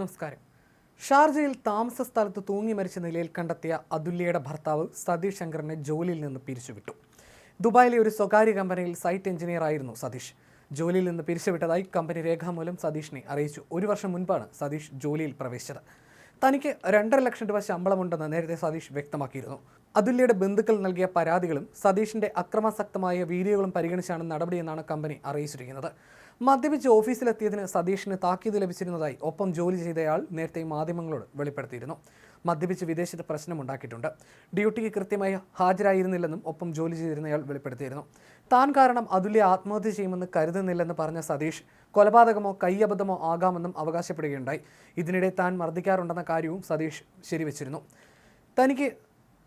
നമസ്കാരം. ഷാർജയിൽ താമസ സ്ഥലത്ത് തൂങ്ങി മരിച്ച നിലയിൽ കണ്ടെത്തിയ അതുല്യയുടെ ഭർത്താവ് സതീഷ് ശങ്കറിനെ ജോലിയിൽ നിന്ന് പിരിച്ചുവിട്ടു. ദുബായിലെ ഒരു സ്വകാര്യ കമ്പനിയിൽ സൈറ്റ് എഞ്ചിനീയർ ആയിരുന്നു സതീഷ്. ജോലിയിൽ നിന്ന് പിരിച്ചുവിട്ടതായി കമ്പനി രേഖാമൂലം സതീഷിനെ അറിയിച്ചു. ഒരു വർഷം മുൻപാണ് സതീഷ് ജോലിയിൽ പ്രവേശിച്ചത്. തനിക്ക് രണ്ടര ലക്ഷം രൂപ ശമ്പളമുണ്ടെന്ന് നേരത്തെ സതീഷ് വ്യക്തമാക്കിയിരുന്നു. അതുല്യയുടെ ബന്ധുക്കൾ നൽകിയ പരാതികളും സതീഷിന്റെ അക്രമാസക്തമായ വീഡിയോകളും പരിഗണിച്ചാണ് നടപടിയെന്നാണ് കമ്പനി അറിയിച്ചിരിക്കുന്നത്. മദ്യപിച്ച് ഓഫീസിലെത്തിയതിന് സതീഷിന് താക്കീത് ലഭിച്ചിരുന്നതായി ഒപ്പം ജോലി ചെയ്തയാൾ നേരത്തെ മാധ്യമങ്ങളോട് വെളിപ്പെടുത്തിയിരുന്നു. മദ്യപിച്ച് വിദേശത്ത് പ്രശ്നമുണ്ടാക്കിയിട്ടുണ്ട് ഡ്യൂട്ടിക്ക് കൃത്യമായി ഹാജരായിരുന്നില്ലെന്നും ഒപ്പം ജോലി ചെയ്തിരുന്നയാൾ വെളിപ്പെടുത്തിയിരുന്നു. താൻ കാരണം അതുല്യ ആത്മഹത്യ ചെയ്യുമെന്ന് കരുതുന്നില്ലെന്ന് പറഞ്ഞ സതീഷ് കൊലപാതകമോ കയ്യബദ്ധമോ ആകാമെന്നും അവകാശപ്പെടുകയുണ്ടായി. ഇതിനിടെ താൻ മർദ്ദിക്കാറുണ്ടെന്ന കാര്യവും സതീഷ് ശരിവച്ചിരുന്നു. തനിക്ക്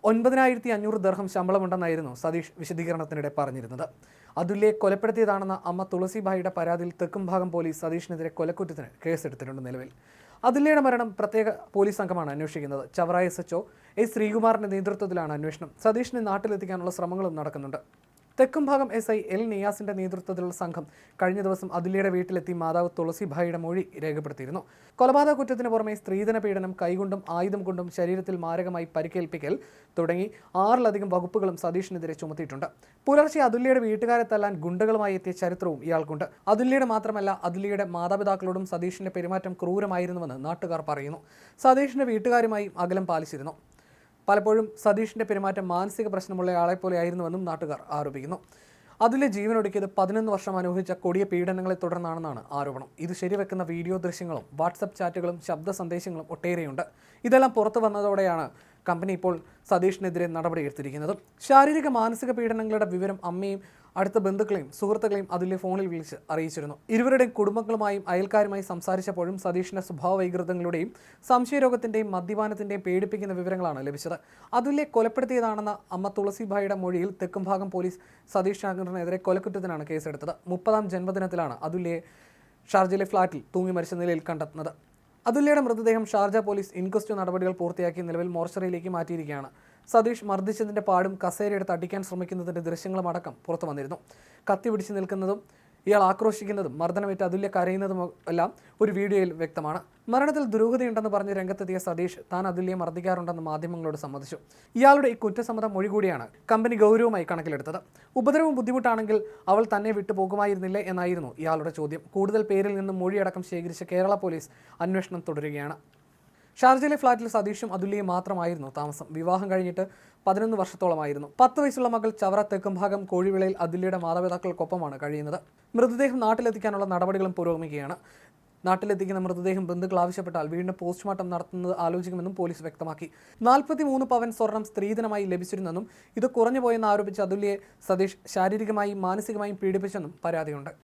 ഒൻപതിനായിരത്തി അഞ്ഞൂറ് ദർഹം ശമ്പളമുണ്ടെന്നായിരുന്നു സതീഷ് വിശദീകരണത്തിനിടെ പറഞ്ഞിരുന്നത്. അതുല്യെ കൊലപ്പെടുത്തിയതാണെന്ന അമ്മ തുളസിഭായിയുടെ പരാതിയിൽ തെക്കുംഭാഗം പോലീസ് സതീഷിനെതിരെ കൊലക്കുറ്റത്തിന് കേസെടുത്തിട്ടുണ്ട് നിലവിൽ. അതുല്യയുടെ മരണം പ്രത്യേക പോലീസ് സംഘമാണ് അന്വേഷിക്കുന്നത്. ചവറ എസ് എച്ച്ഒ എ ശ്രീകുമാറിന്റെ നേതൃത്വത്തിലാണ് അന്വേഷണം. സതീഷിനെ നാട്ടിലെത്തിക്കാനുള്ള ശ്രമങ്ങളും നടക്കുന്നുണ്ട്. തെക്കുംഭാഗം എസ് ഐ എൽ നിയാസിന്റെ നേതൃത്വത്തിലുള്ള സംഘം കഴിഞ്ഞ ദിവസം അതുലിയുടെ വീട്ടിലെത്തി മാതാവ് തുളസി ഭായിയുടെ മൊഴി രേഖപ്പെടുത്തിയിരുന്നു. കൊലപാതക കുറ്റത്തിന് പുറമെ സ്ത്രീധന പീഡനം കൈകൊണ്ടും ആയുധം കൊണ്ടും ശരീരത്തിൽ മാരകമായി പരിക്കേൽപ്പിക്കൽ തുടങ്ങി ആറിലധികം വകുപ്പുകളും സതീഷിനെതിരെ ചുമത്തിയിട്ടുണ്ട്. പുലർച്ചെ അതുല്യയുടെ വീട്ടുകാരെ തല്ലാൻ ഗുണ്ടകളുമായി എത്തിയ ചരിത്രവും ഇയാൾക്കുണ്ട്. അതുല്യയുടെ മാത്രമല്ല അതുല്യയുടെ മാതാപിതാക്കളോടും സതീഷിന്റെ പെരുമാറ്റം ക്രൂരമായിരുന്നുവെന്ന് നാട്ടുകാർ പറയുന്നു. സതീഷിന്റെ വീട്ടുകാരുമായും അകലം പാലിച്ചിരുന്നു. പലപ്പോഴും സതീഷിന്റെ പെരുമാറ്റം മാനസിക പ്രശ്നമുള്ള ആളെ പോലെ ആയിരുന്നുവെന്നും നാട്ടുകാർ ആരോപിക്കുന്നു. അതിലെ ജീവനൊടുക്കിയത് പതിനൊന്ന് വർഷം അനുഭവിച്ച കൊടിയ പീഡനങ്ങളെ തുടർന്നാണെന്നാണ് ആരോപണം. ഇത് ശരിവെക്കുന്ന വീഡിയോ ദൃശ്യങ്ങളും വാട്സപ്പ് ചാറ്റുകളും ശബ്ദ സന്ദേശങ്ങളും ഒട്ടേറെയുണ്ട്. ഇതെല്ലാം പുറത്തു വന്നതോടെയാണ് കമ്പനി ഇപ്പോൾ സതീഷിനെതിരെ നടപടിയെടുത്തിരിക്കുന്നത് ശാരീരിക മാനസിക പീഡനങ്ങളുടെ വിവരം അമ്മയും അടുത്ത ബന്ധുക്കളെയും സുഹൃത്തുക്കളെയും അതിലെ ഫോണിൽ വിളിച്ച് അറിയിച്ചിരുന്നു. ഇരുവരുടെയും കുടുംബങ്ങളുമായും അയൽക്കാരുമായി സംസാരിച്ചപ്പോഴും സതീഷിന്റെ സ്വഭാവ വൈകൃതങ്ങളുടെയും സംശയരോഗത്തിന്റെയും മദ്യപാനത്തിന്റെയും പേടിപ്പിക്കുന്ന വിവരങ്ങളാണ് ലഭിച്ചത്. അതുല്യെ കൊലപ്പെടുത്തിയതാണെന്ന അമ്മ തുളസിഭായിയുടെ മൊഴിയിൽ തെക്കുംഭാഗം പോലീസ് സതീഷ് ശങ്കറിനെതിരെ കൊലക്കുറ്റത്തിനാണ് കേസെടുത്തത്. മുപ്പതാം ജന്മദിനത്തിലാണ് അതുല്യെ ഷാർജയിലെ ഫ്ളാറ്റിൽ തൂങ്ങി മരിച്ച നിലയിൽ കണ്ടെത്തുന്നത്. അതുല്യയുടെ മൃതദേഹം ഷാർജ പോലീസ് ഇൻക്വസ്റ്റ് നടപടികൾ പൂർത്തിയാക്കി നിലവിൽ മോർച്ചറിയിലേക്ക് മാറ്റിയിരിക്കുകയാണ്. സതീഷ് മർദ്ദിച്ചതിന്റെ പാടും കസേരയെടുത്ത് അടിക്കാൻ ശ്രമിക്കുന്നതിന്റെ ദൃശ്യങ്ങളും അടക്കം പുറത്തു വന്നിരുന്നു. കത്തി പിടിച്ച് നിൽക്കുന്നതും ഇയാൾ ആക്രോശിക്കുന്നതും മർദ്ദനമേറ്റ് അതുല്യ കരയുന്നതും എല്ലാം ഒരു വീഡിയോയിൽ വ്യക്തമാണ്. മരണത്തിൽ ദുരൂഹതയുണ്ടെന്ന് പറഞ്ഞ് രംഗത്തെത്തിയ സതീഷ് താൻ അതുല്യെ മർദ്ദിക്കാറുണ്ടെന്ന് മാധ്യമങ്ങളോട് സമ്മതിച്ചു. ഇയാളുടെ ഈ കുറ്റസമ്മതം മൊഴി കൂടിയാണ് കമ്പനി ഗൗരവമായി കണക്കിലെടുത്തത്. ഉപദ്രവം ബുദ്ധിമുട്ടാണെങ്കിൽ അവൾ തന്നെ വിട്ടുപോകുമായിരുന്നില്ലേ എന്നായിരുന്നു ഇയാളുടെ ചോദ്യം. കൂടുതൽ പേരിൽ നിന്നും മൊഴിയടക്കം ശേഖരിച്ച കേരള പോലീസ് അന്വേഷണം തുടരുകയാണ്. ഷാർജയിലെ ഫ്ളാറ്റിൽ സതീഷും അതുല്യയും മാത്രമായിരുന്നു താമസം. വിവാഹം കഴിഞ്ഞിട്ട് പതിനൊന്ന് വർഷത്തോളമായിരുന്നു. പത്ത് വയസ്സുള്ള മകൾ ചവറ തെക്കും തെക്കുംഭാഗം കോഴിവിളയിൽ അതുല്യയുടെ മാതാപിതാക്കൾക്കൊപ്പമാണ് കഴിയുന്നത്. മൃതദേഹം നാട്ടിലെത്തിക്കാനുള്ള നടപടികളും പുരോഗമിക്കുകയാണ്. നാട്ടിലെത്തിക്കുന്ന മൃതദേഹം ബന്ധുക്കൾ ആവശ്യപ്പെട്ടാൽ വീണ്ടും പോസ്റ്റ്മോർട്ടം നടത്തുന്നത് ആലോചിക്കുമെന്നും പോലീസ് വ്യക്തമാക്കി. നാൽപ്പത്തി മൂന്ന് പവൻ സ്വർണം സ്ത്രീധനമായി ലഭിച്ചിരുന്നെന്നും ഇത് കുറഞ്ഞു പോയെന്ന് ആരോപിച്ച് അതുല്യെ സതീഷ് ശാരീരികമായും മാനസികമായും പീഡിപ്പിച്ചെന്നും പരാതിയുണ്ട്.